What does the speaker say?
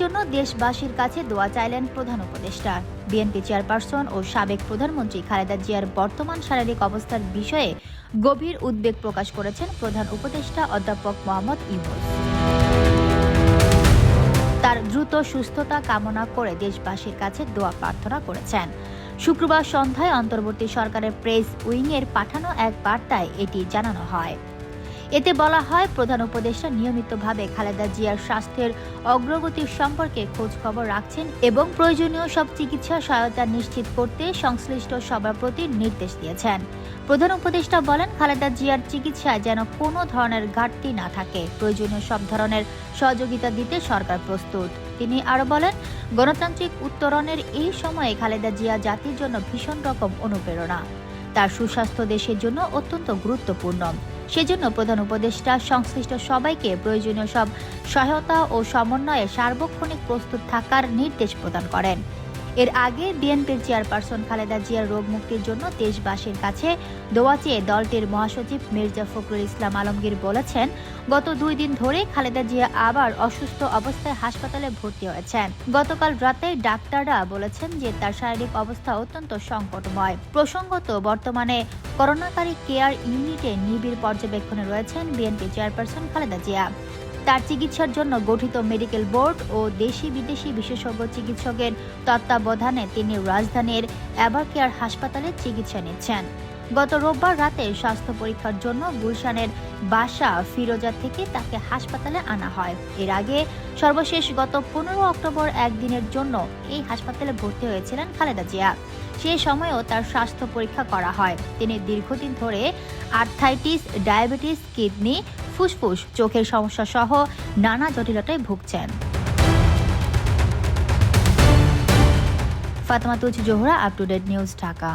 জন্য দেশবাসীর কাছে দোয়া চাইলেন প্রধান উপদেষ্টা। বিএনপি চেয়ারপারসন ও সাবেক প্রধানমন্ত্রী খালেদা জিয়ার বর্তমান শারীরিক অবস্থার বিষয়ে গভীর উদ্বেগ প্রকাশ করেছেন প্রধান উপদেষ্টা অধ্যাপক মোহাম্মদ ইউনুস। তার দ্রুত সুস্থতা কামনা করে দেশবাসীর কাছে দোয়া প্রার্থনা করেছেন। শুক্রবার সন্ধ্যায় অন্তর্বর্তী সরকারের প্রেস উইংয়ের পাঠানো এক বার্তায় এটি জানানো হয়। এতে বলা হয় প্রধান উপদেষ্টা নিয়মিতভাবে খালেদা জিয়ার স্বাস্থ্যের অগ্রগতির সম্পর্কে খোঁজ খবর রাখছেন এবং প্রয়োজনীয় সব চিকিৎসা সহায়তা নিশ্চিত করতে সংশ্লিষ্ট সবার প্রতি নির্দেশ দিয়েছেন। প্রধান উপদেষ্টা বলেন, খালেদা জিয়ার চিকিৎসায় যেন কোনো ধরনের ঘাটতি না থাকে। প্রয়োজনীয় সব ধরনের সহযোগিতা দিতে সরকার প্রস্তুত। তিনি আরও বলেন, গণতান্ত্রিক উত্তরণের এই সময়ে খালেদা জিয়া জাতির জন্য ভীষণ রকম অনুপ্রেরণা। তার সুস্বাস্থ্য দেশের জন্য অত্যন্ত গুরুত্বপূর্ণ। সেজন্য প্রধান উপদেষ্টা, সংশ্লিষ্ট সবাইকে প্রয়োজনীয় সব সহায়তা ও সমন্বয়ে সার্বক্ষণিক প্রস্তুত থাকার নির্দেশ প্রদান করেন। এর আগে বিএনপির চেয়ারপারসন খালেদা জিয়ার রোগ মুক্তির জন্য দেশবাসীর কাছে দোয়া চেয়ে দলটির মহাসচিব মির্জা ফখরুল ইসলাম আলমগীর বলেছেন, গত দুই দিন ধরে খালেদা জিয়া আবার অসুস্থ অবস্থায় হাসপাতালে ভর্তি হয়েছেন। গতকাল রাতে ডাক্তাররা বলেছেন যে তার শারীরিক অবস্থা অত্যন্ত সংকটময়। প্রসঙ্গত, বর্তমানে করোনাকারী কেয়ার ইউনিটে নিবিড় পর্যবেক্ষণে রয়েছেন বিএনপি চেয়ারপারসন খালেদা জিয়া। তার চিকিৎসার জন্য গঠিত মেডিকেল বোর্ড ও দেশি বিদেশি বিশেষজ্ঞ চিকিৎসকের তত্ত্বাবধানে তিনি রাজধানীর অ্যাবারকেয়ার হাসপাতালে চিকিৎসা নিচ্ছেন। গত রোববার রাতে স্বাস্থ্য পরীক্ষার জন্য গুলশানের বাসা ফিরোজা থেকে তাকে হাসপাতালে আনা হয়। এর আগে সর্বশেষ গত পনেরো অক্টোবর একদিনের জন্য এই হাসপাতালে ভর্তি হয়েছিলেন খালেদা জিয়া। সে সময়েও তার স্বাস্থ্য পরীক্ষা করা হয়। তিনি দীর্ঘদিন ধরে আর্থাইটিস ডায়াবেটিস, কিডনি ফুসফুস, চোখের সমস্যা সহ নানা জটিলতায় ভুগছেন। Fatema Tuz Johora up to date news Dhaka.